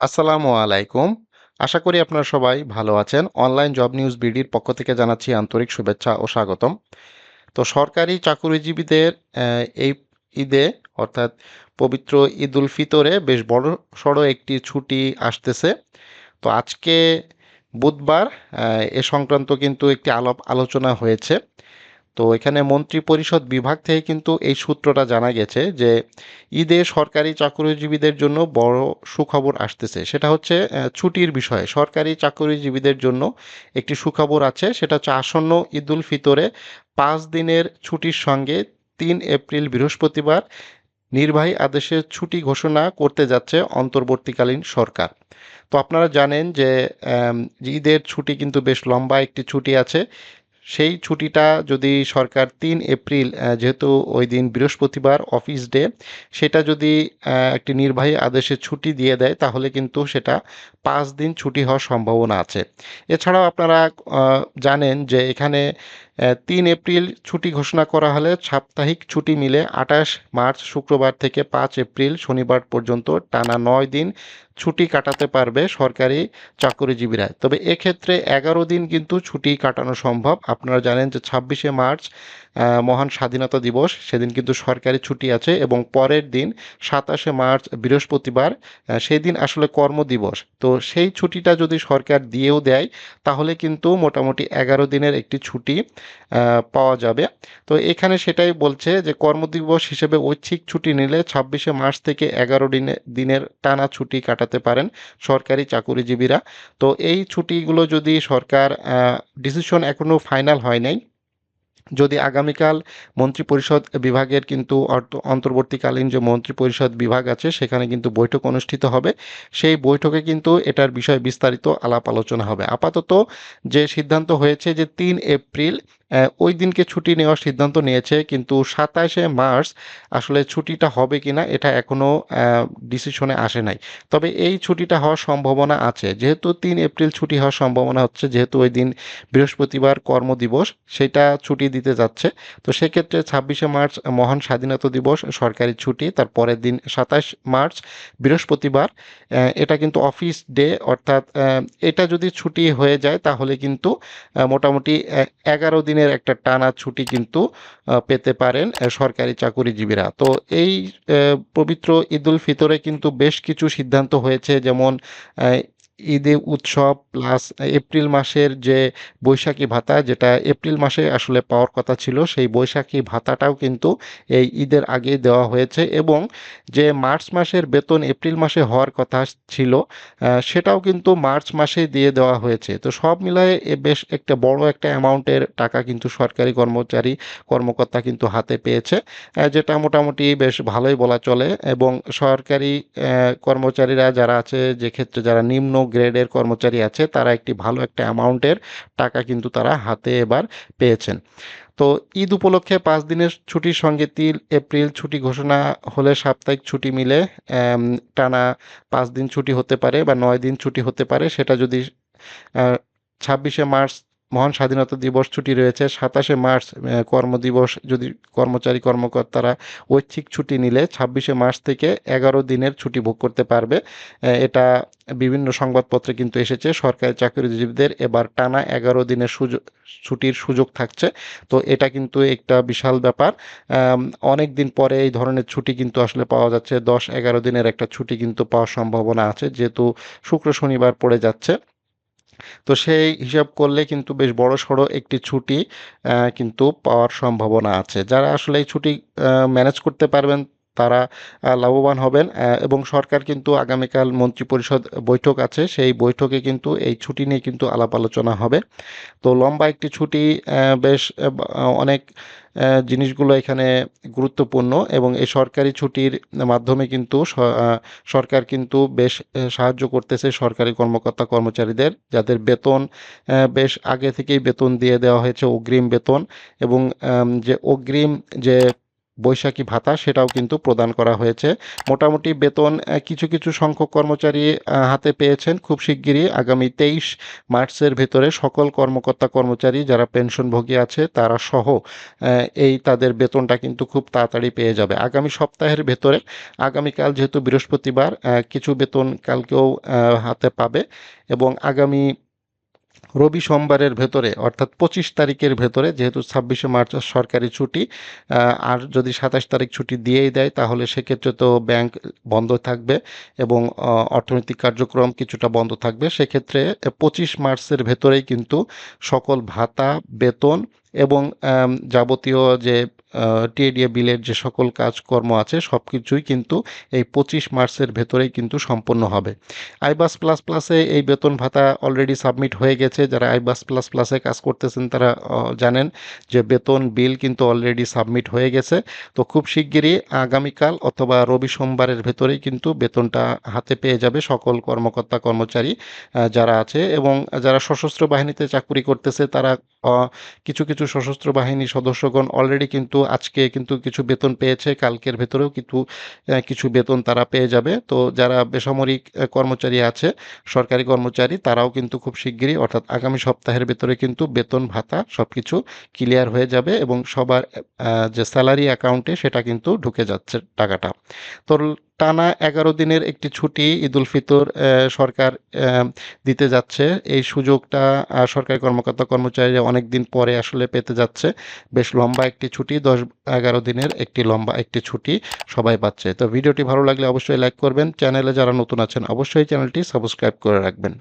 আসসালামু আলাইকুম। আশা করি আপনারা সবাই ভালো আছেন। অনলাইন জব নিউজ বিডির পক্ষ থেকে জানাচ্ছি আন্তরিক শুভেচ্ছা ও স্বাগতম। তো সরকারি চাকুরিজীবীদের এই ঈদে, অর্থাৎ পবিত্র ঈদুল ফিতরে বেশ বড়সড় একটি ছুটি আসতেছে। তো আজকে বুধবার এ সংক্রান্ত কিন্তু একটি আলাপ আলোচনা হয়েছে। তো এখানে মন্ত্রিপরিষদ বিভাগ থেকে কিন্তু এই সূত্রটা জানা গেছে যে ঈদে সরকারি চাকরিজীবীদের জন্য বড় সুখবর আসতেছে। সেটা হচ্ছে ছুটির বিষয়ে। সরকারি চাকরিজীবীদের জন্য একটি সুখবর আছে। সেটা হচ্ছে আসন্ন ঈদুল ফিতরে পাঁচ দিনের ছুটির সঙ্গে তিন এপ্রিল বৃহস্পতিবার নির্বাহী আদেশে ছুটি ঘোষণা করতে যাচ্ছে অন্তর্বর্তীকালীন সরকার। তো আপনারা জানেন যে ঈদের ছুটি কিন্তু বেশ লম্বা একটি ছুটি আছে। সেই ছুটিটা যদি সরকার তিন এপ্রিল যেহেতু ওই দিন বৃহস্পতিবার অফিস ডে সেটা যদি একটি নির্বাহী আদেশে ছুটি দিয়ে দেয়, তাহলে কিন্তু সেটা পাঁচ দিন ছুটি হওয়ার সম্ভাবনা আছে। এছাড়াও আপনারা জানেন যে এখানে তিন এপ্রিল ছুটি ঘোষণা করা হলে সাপ্তাহিক ছুটি মিলে আঠাশ মার্চ শুক্রবার থেকে পাঁচ এপ্রিল শনিবার পর্যন্ত টানা নয় দিন ছুটি কাটাতে পারবে সরকারি চাকরিজীবীরা। তবে এক্ষেত্রে এগারো দিন কিন্তু ছুটি কাটানো সম্ভব। আপনারা জানেন যে ছাব্বিশে মার্চ মহান স্বাধীনতা দিবস। সেদিন কিন্তু সরকারি ছুটি আছে এবং পরের দিন সাতাশে মার্চ, বৃহস্পতিবার সেই দিন আসলে কর্মদিবস তো সেই ছুটিটা যদি সরকার দিয়েও দেয়, তাহলে কিন্তু মোটামুটি এগারো দিনের একটি ছুটি পাওয়া যাবে। তো এখানে সেটাই বলছে যে কর্মদিবস হিসেবে ঐচ্ছিক ছুটি নিলে ছাব্বিশে মার্চ থেকে এগারো দিনে, দিনের টানা ছুটি কাটাতে পারেন সরকারি চাকুরিজীবীরা। তো এই ছুটিগুলো যদি সরকার ডিসিশন এখনও ফাইনাল হয় নাই যদি আগামীকাল মন্ত্রিপরিষদ বিভাগের কিন্তু অন্তর্বর্তীকালীন যে মন্ত্রিপরিষদ বিভাগ আছে, সেখানে কিন্তু বৈঠক অনুষ্ঠিত হবে। সেই বৈঠকে কিন্তু এটার বিষয়ে বিস্তারিত আলাপ আলোচনা হবে। আপাতত যে সিদ্ধান্ত হয়েছে যে তিন এপ্রিল ওই দিনকে ছুটি নেওয়ার সিদ্ধান্ত নিয়েছে, কিন্তু সাতাশে মার্চ আসলে ছুটিটা হবে কিনা এটা এখনও ডিসিশনে আসে নাই। তবে এই ছুটিটা হওয়ার সম্ভাবনা আছে। যেহেতু তিন এপ্রিল ছুটি হওয়ার সম্ভাবনা হচ্ছে, যেহেতু ওই দিন বৃহস্পতিবার কর্মদিবস, সেটা ছুটি দিতে যাচ্ছে। তো সেক্ষেত্রে ছাব্বিশে মার্চ মহান স্বাধীনতা দিবস, সরকারি ছুটি, তার পরের দিন সাতাশ মার্চ বৃহস্পতিবার এটা কিন্তু অফিস ডে অর্থাৎ এটা যদি ছুটি হয়ে যায় তাহলে কিন্তু মোটামুটি এগারো দিন দিনের একটা টানা ছুটি কিন্তু পেতে পারেন সরকারি চাকুরিজীবীরা। তো এই পবিত্র ঈদুল ফিতরে কিন্তু বেশ কিছু সিদ্ধান্ত হয়েছে, যেমন ঈদে উৎসব, প্লাস এপ্রিল মাসের যে বৈশাখী ভাতা, যেটা এপ্রিল মাসে আসলে পাওয়ার কথা ছিল, সেই বৈশাখী ভাতাটাও কিন্তু এই ঈদের আগে দেওয়া হয়েছে এবং যে মার্চ মাসের বেতন এপ্রিল মাসে হওয়ার কথা ছিল সেটাও কিন্তু মার্চ মাসে দিয়ে দেওয়া হয়েছে। তো সব মিলায়ে এ বেশ একটা বড় একটা অ্যামাউন্টের টাকা কিন্তু সরকারি কর্মচারী, কর্মকর্তা কিন্তু হাতে পেয়েছে যেটা মোটামুটি বেশ ভালোই বলা চলে এবং সরকারি কর্মচারীরা যারা আছে, যে ক্ষেত্রে যারা নিম্ন গ্রেডের কর্মচারী আছে, তারা একটি ভালো একটা অ্যামাউন্টের টাকা কিন্তু তারা হাতে এবার পেয়েছেন। তো ঈদ উপলক্ষে পাঁচ দিনের ছুটির সঙ্গে তিন এপ্রিল ছুটি ঘোষণা হলে সাপ্তাহিক ছুটি মিলে টানা পাঁচ দিন ছুটি হতে পারে বা নয় দিন ছুটি হতে পারে। সেটা যদি ছাব্বিশে মার্চ মহান স্বাধীনতা দিবস ছুটি রয়েছে। সাতাশে মার্চ কর্মদিবস, যদি কর্মচারী কর্মকর্তারা ঐচ্ছিক ছুটি নিলে ছাব্বিশে মার্চ থেকে এগারো দিনের ছুটি ভোগ করতে পারবে। এটা বিভিন্ন সংবাদপত্রে কিন্তু এসেছে। সরকারি চাকরিজীবীদের এবার টানা এগারো দিনের সুযোগ ছুটির সুযোগ থাকছে। তো এটা কিন্তু একটা বিশাল ব্যাপার। অনেক দিন পরে এই ধরনের ছুটি কিন্তু আসলে পাওয়া যাচ্ছে। দশ এগারো দিনের একটা ছুটি কিন্তু পাওয়ার সম্ভাবনা আছে, যেহেতু শুক্র শনিবার পড়ে যাচ্ছে। তো সেই হিসাব করলে কিন্তু বেশ বড় সড়ো একটি ছুটি কিন্তু পাওয়ার সম্ভাবনা আছে। যারা আসলে এই ছুটি ম্যানেজ করতে পারবেন তারা লাভবান হবেন এবং সরকার কিন্তু আগামীকাল মন্ত্রিপরিষদ বৈঠক আছে। সেই বৈঠকে কিন্তু এই ছুটি নিয়ে কিন্তু আলাপ আলোচনা হবে। তো লম্বা একটি ছুটি বেশ অনেক জিনিসগুলো এখানে গুরুত্বপূর্ণ এবং এই সরকারি ছুটির মাধ্যমে কিন্তু সরকার কিন্তু বেশ সাহায্য করতেছে সরকারি কর্মকর্তা কর্মচারীদের, যাদের বেতন বেশ আগে থেকেই বেতন দিয়ে দেওয়া হয়েছে অগ্রিম বেতন এবং যে অগ্রিম যে বৈশাখী ভাতা সেটাও কিন্তু প্রদান করা হয়েছে। মোটামুটি বেতন কিছু কিছু সংখ্যক কর্মচারী হাতে পেয়েছেন খুব শিগগিরই। আগামী তেইশ মার্চের ভেতরে সকল কর্মকর্তা কর্মচারী যারা পেনশনভোগী আছে তারা সহ এই তাদের বেতনটা কিন্তু খুব তাড়াতাড়ি পেয়ে যাবে। আগামী সপ্তাহের ভেতরে, আগামীকাল যেহেতু বৃহস্পতিবার কিছু বেতন কালকেও হাতে পাবে এবং আগামী রবি সোমবারের ভেতরে, অর্থাৎ পঁচিশ তারিখের ভেতরে, যেহেতু ছাব্বিশে মার্চ সরকারি ছুটি আর যদি সাতাশ তারিখ ছুটি দিয়েই দেয়, তাহলে সেক্ষেত্রে তো ব্যাংক বন্ধ থাকবে এবং অর্থনৈতিক কার্যক্রম কিছুটা বন্ধ থাকবে। সেক্ষেত্রে পঁচিশ মার্চের ভেতরেই কিন্তু সকল ভাতা, বেতন এবং যাবতীয় যে টিএডিএ বিলের যে সকল কাজকর্ম আছে সব কিছুই কিন্তু এই পঁচিশ মার্চের ভেতরেই কিন্তু সম্পন্ন হবে। আইবাস প্লাস প্লাসে এই বেতন ভাতা অলরেডি সাবমিট হয়ে গেছে। যারা আইবাস প্লাস প্লাসে কাজ করতেছেন, তারা জানেন যে বেতন বিল কিন্তু অলরেডি সাবমিট হয়ে গেছে। তো খুব শিগগিরই আগামীকাল অথবা রবি সোমবারের ভেতরেই কিন্তু বেতনটা হাতে পেয়ে যাবে সকল কর্মকর্তা, কর্মচারী যারা আছে এবং যারা সশস্ত্র বাহিনীতে চাকরি করতেছে, তারা কিছু কিছু সশস্ত্র বাহিনী সদস্যগণ অলরেডি কিন্তু আজকে কিন্তু কিছু বেতন পেয়েছে, কালকের ভেতরেও কিন্তু কিছু বেতন তারা পেয়ে যাবে। তো যারা বেসামরিক কর্মচারী আছে, সরকারি কর্মচারী, তারাও কিন্তু খুব শিগগিরই, অর্থাৎ আগামী সপ্তাহের ভেতরে কিন্তু বেতন ভাতা সব কিছু ক্লিয়ার হয়ে যাবে এবং সবার যে স্যালারি অ্যাকাউন্টে সেটা কিন্তু ঢুকে যাচ্ছে টাকাটা। তো টানা এগারো দিনের একটি ছুটি ঈদুল ফিতর সরকার দিতে যাচ্ছে। এই সুযোগটা সরকারি কর্মকর্তা কর্মচারীরা অনেক দিন পরে আসলে পেতে যাচ্ছে। বেশ লম্বা একটি ছুটি, দশ, এগারো দিনের একটি লম্বা একটি ছুটি সবাই পাচ্ছে। তো ভিডিওটি ভালো লাগলে অবশ্যই লাইক করবেন। চ্যানেলে যারা নতুন আছেন, অবশ্যই চ্যানেলটি সাবস্ক্রাইব করে রাখবেন।